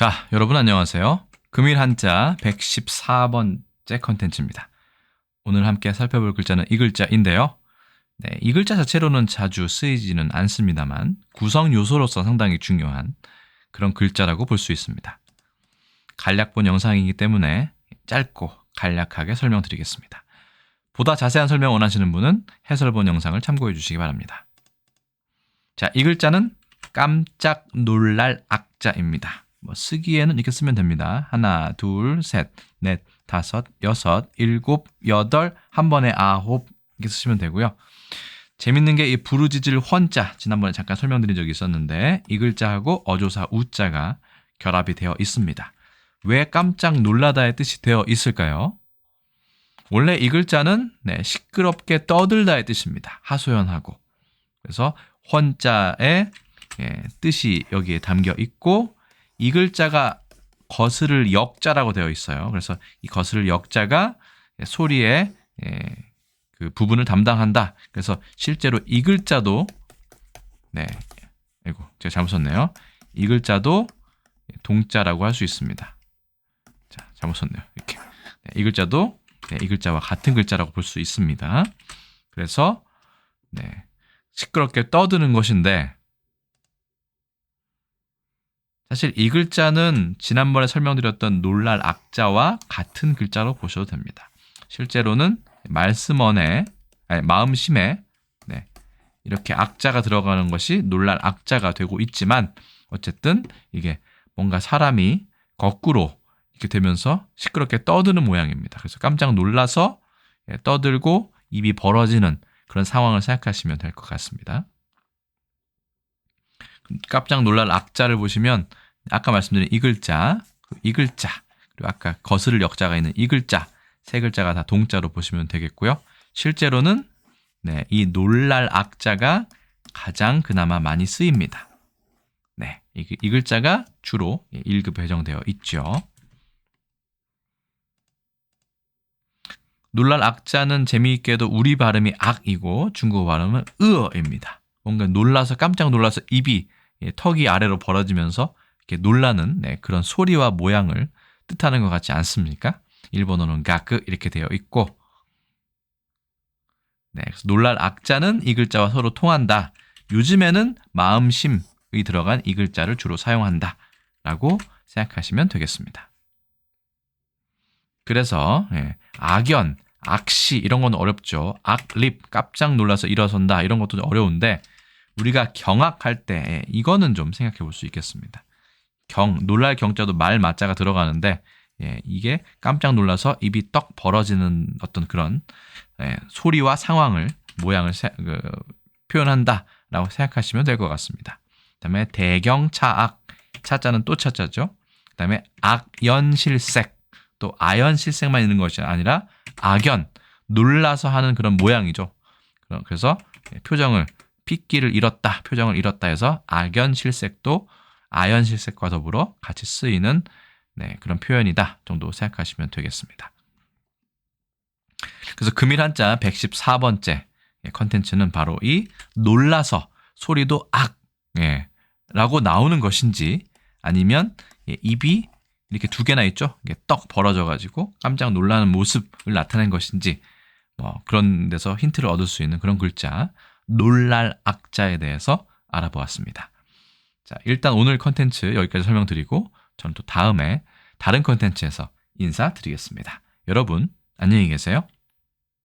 자, 여러분 안녕하세요. 금일 한자 114번째 컨텐츠입니다. 오늘 함께 살펴볼 글자는 이 글자인데요. 네, 이 글자 자체로는 자주 쓰이지는 않습니다만 구성 요소로서 상당히 중요한 그런 글자라고 볼 수 있습니다. 간략본 영상이기 때문에 짧고 간략하게 설명드리겠습니다. 보다 자세한 설명 원하시는 분은 해설본 영상을 참고해 주시기 바랍니다. 자, 이 글자는 깜짝 놀랄 악자입니다. 뭐 쓰기에는 이렇게 쓰면 됩니다. 하나, 둘, 셋, 넷, 다섯, 여섯, 일곱, 여덟, 한 번에 아홉 이렇게 쓰시면 되고요. 재밌는 게 이 부르짖을 헌자 지난번에 잠깐 설명드린 적이 있었는데 이 글자하고 어조사 우자가 결합이 되어 있습니다. 왜 깜짝 놀라다의 뜻이 되어 있을까요? 원래 이 글자는 네, 시끄럽게 떠들다의 뜻입니다. 하소연하고. 그래서 헌자의 예, 뜻이 여기에 담겨 있고 이 글자가 거스를 역자라고 되어 있어요. 그래서 이 거스를 역자가 소리의 예, 그 부분을 담당한다. 그래서 실제로 이 글자도 네, 아이고 제가 잘못 썼네요. 이 글자도 동자라고 할 수 있습니다. 자, 잘못 썼네요. 이렇게 네, 이 글자도 네, 이 글자와 같은 글자라고 볼 수 있습니다. 그래서 네, 시끄럽게 떠드는 것인데 사실 이 글자는 지난번에 설명드렸던 놀랄 악자와 같은 글자로 보셔도 됩니다. 실제로는 말씀언에 아니, 마음심에 네, 이렇게 악자가 들어가는 것이 놀랄 악자가 되고 있지만 어쨌든 이게 뭔가 사람이 거꾸로 이렇게 되면서 시끄럽게 떠드는 모양입니다. 그래서 깜짝 놀라서 예, 떠들고 입이 벌어지는 그런 상황을 생각하시면 될 것 같습니다. 깜짝 놀랄 악자를 보시면 아까 말씀드린 이 글자, 이 글자, 그리고 아까 거스를 역자가 있는 이 글자 세 글자가 다 동자로 보시면 되겠고요. 실제로는 네, 이 놀랄 악자가 가장 그나마 많이 쓰입니다. 네, 이, 이 글자가 주로 1급 배정되어 있죠. 놀랄 악자는 재미있게도 우리 발음이 악이고 중국어 발음은 으어입니다. 뭔가 놀라서 깜짝 놀라서 입이 예, 턱이 아래로 벌어지면서 놀라는 네, 그런 소리와 모양을 뜻하는 것 같지 않습니까? 일본어는 가크 이렇게 되어 있고 네, 그래서 놀랄 악자는 이 글자와 서로 통한다. 요즘에는 마음심이 들어간 이 글자를 주로 사용한다. 라고 생각하시면 되겠습니다. 그래서 예, 악연, 악시 이런 건 어렵죠. 악립, 깜짝 놀라서 일어선다 이런 것도 어려운데 우리가 경악할 때 예, 이거는 좀 생각해 볼 수 있겠습니다. 경, 놀랄 경자도 말 맞자가 들어가는데 예, 이게 깜짝 놀라서 입이 떡 벌어지는 어떤 그런 예, 소리와 상황을 모양을 세, 그, 표현한다라고 생각하시면 될 것 같습니다. 그다음에 대경차악 차자는 또 차자죠. 그다음에 악연실색 또 아연실색만 있는 것이 아니라 악연 놀라서 하는 그런 모양이죠. 그래서 표정을 핏기를 잃었다 표정을 잃었다 해서 악연실색도 아연 실색과 더불어 같이 쓰이는 네, 그런 표현이다 정도 생각하시면 되겠습니다. 그래서 금일 한자 114번째 컨텐츠는 바로 이 놀라서 소리도 악 예, 라고 나오는 것인지 아니면 예, 입이 이렇게 두 개나 있죠. 떡 벌어져 가지고 깜짝 놀라는 모습을 나타낸 것인지 뭐 그런 데서 힌트를 얻을 수 있는 그런 글자 놀랄 악자에 대해서 알아보았습니다. 자, 일단 오늘 컨텐츠 여기까지 설명드리고 저는 또 다음에 다른 컨텐츠에서 인사드리겠습니다. 여러분 안녕히 계세요.